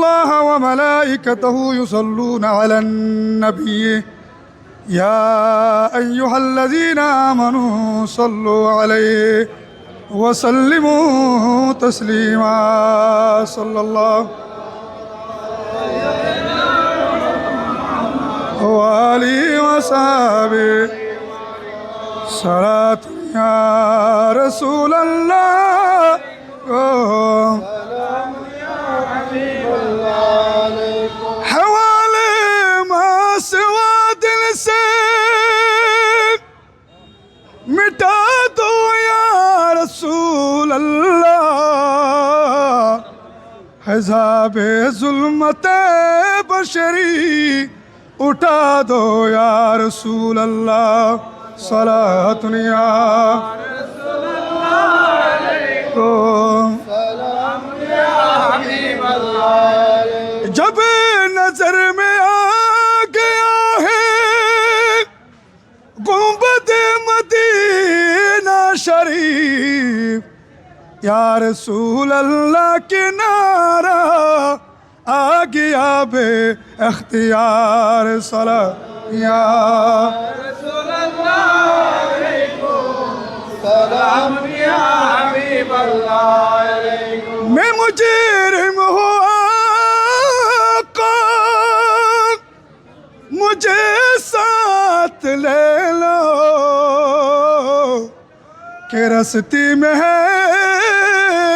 الله وملائكته يصلون على النبي. يا أيها الذين آمنوا صلوا عليه وسلموا تسليما. صلى الله وآله وصحبه صلاة يا رسول الله. حزاب ظلمت بشری، اٹھا دو یا رسول اللہ صلاة یا جب نظر میں آ گیا ہے، گنبد مدینہ شریف یا رسول اللہ کے نعرہ، آ گیا بے اختیار صلا یا میں مجرم ہوں آقا مجھے ساتھ لے لو۔ کہ رستی میں ہے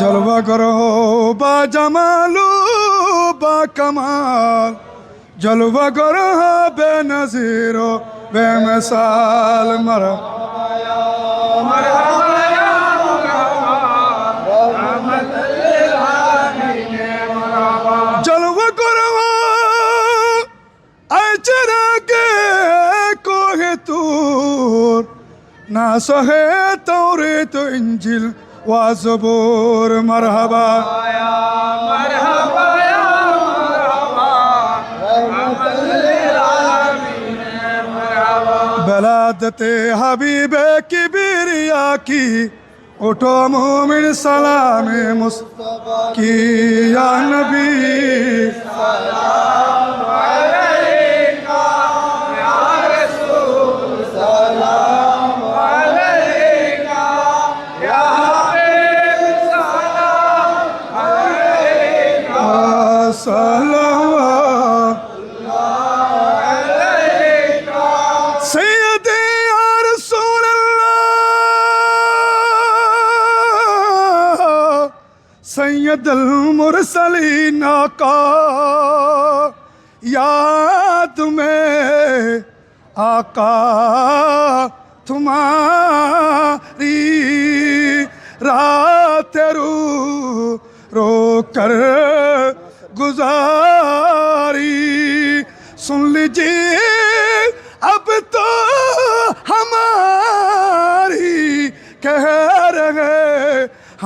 জলবা করো বা জামালু বা কামাল জলবা করো বে নজিরো کرو بے نظیر و بے مثال مرحبا সালাদতে হাবিবে কিবিরিয়া কি ওঠো মুমিন সালামে মুস্তফা কি ইয়া নবী। সালাম سید المرسلین آقا، یاد میں آقا، تمہاری رات رو رو کر گزاری۔ سن لیجیے، اب تو ہماری کہہ رہے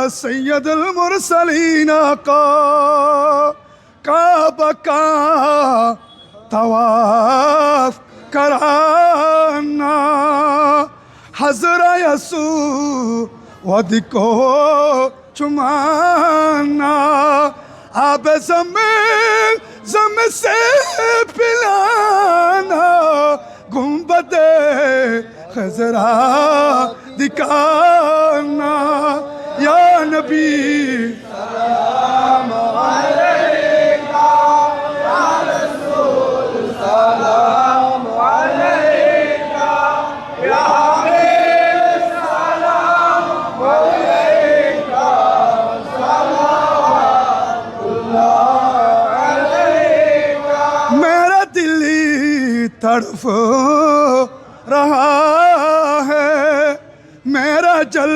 آقا سید المرسلین آقا کعبہ کا طواف کرانا حضر یسو ود کو چمانا آب زمین زم سے پلانا گنبد خزرا دکھانا نبی. سلام علیکہ یا رسول سلام علیکہ یا حبیب سلام علیکہ سلام اللہ علیکہ. میرا دلی تڑف رہا ہے میرا جل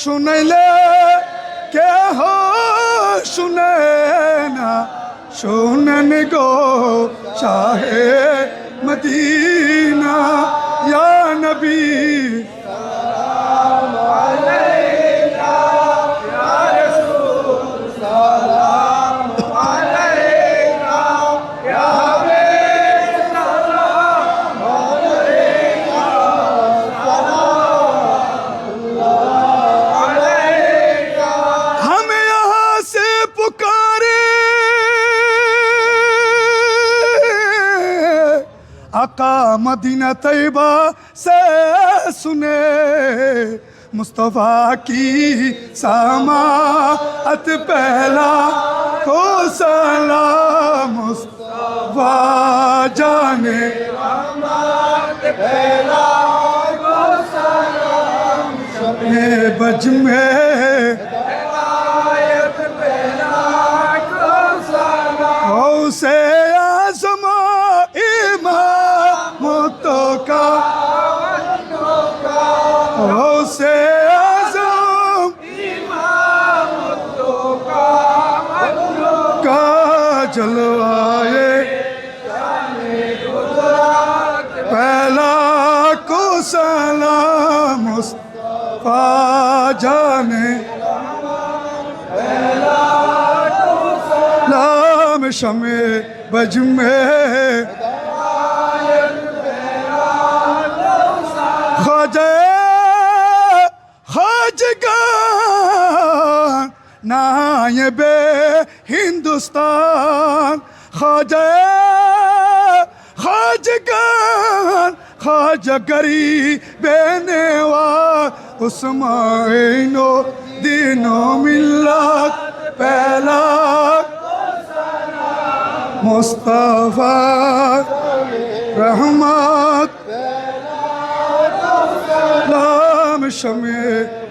শুনাইলে কেহ শুনে না। শুনেন গো শাহে মদিনা নবী। মদিনা তৈবা সে সুনে মুস্তফা কি সামাত পহলা কো সালাম মুস্তফা জানে রহমত পহলা কো সালাম শবে বজ মে পহলা কো সালাম ও সে جلوائے۔ پہلا کو سلام مصطفیٰ جانے۔ لام شم بج میں خواجہ خواجگان نائب ہندوستان، خواجہ خواجگان خواجہ گری بینوا اسمائن و دین و ملت، پہلا مصطفیٰ رحمت، لام شم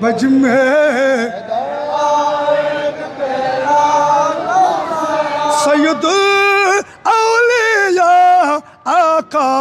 بج میں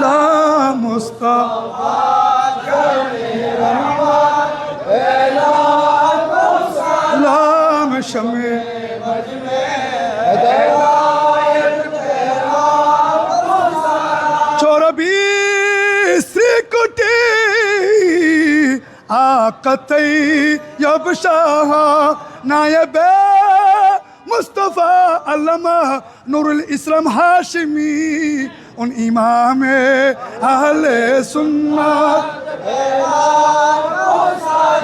আলা মুস্তাফা। শমে চৌরবিশ কোটি আকতই ইবশাহ নায়েব মুস্তফা আল্লামা নুরুল ইসলাম হাশমি। ان امام اہل سنت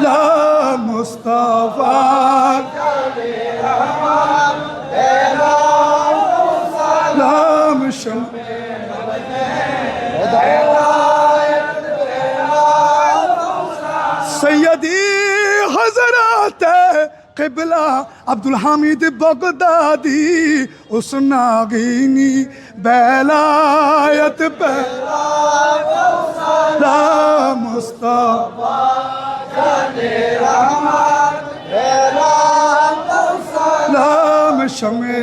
لا مصطفیٰ কেবলা আব্দুল হামিদ বগদাদি ওসনা গিনি বেলায়ত বেলা মুস্তফা রাম শমে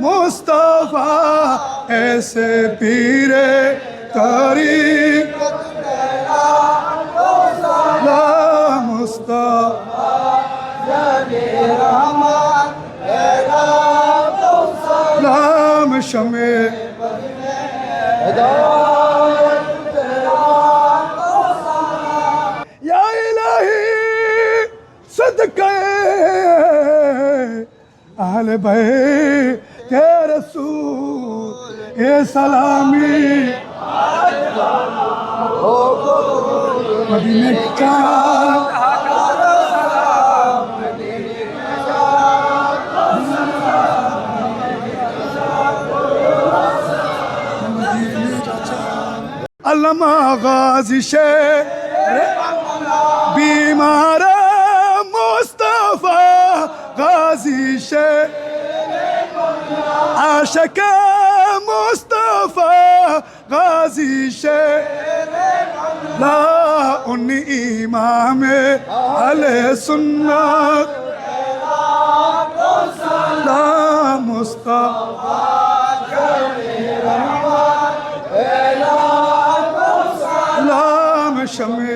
مصطفیٰ ایسے پیر تاریخ لا مصطفیٰ لام شمع۔ یا الہی صدقے۔ اہل بیت رسول اے سلامی۔ مدینہ کا علامہ غازی شیر بیمار مصطفیٰ غازی شیر عاشق مصطفیٰ غازی شیر لا ان امام علیہ سنت لا مصطفیٰ لام شمع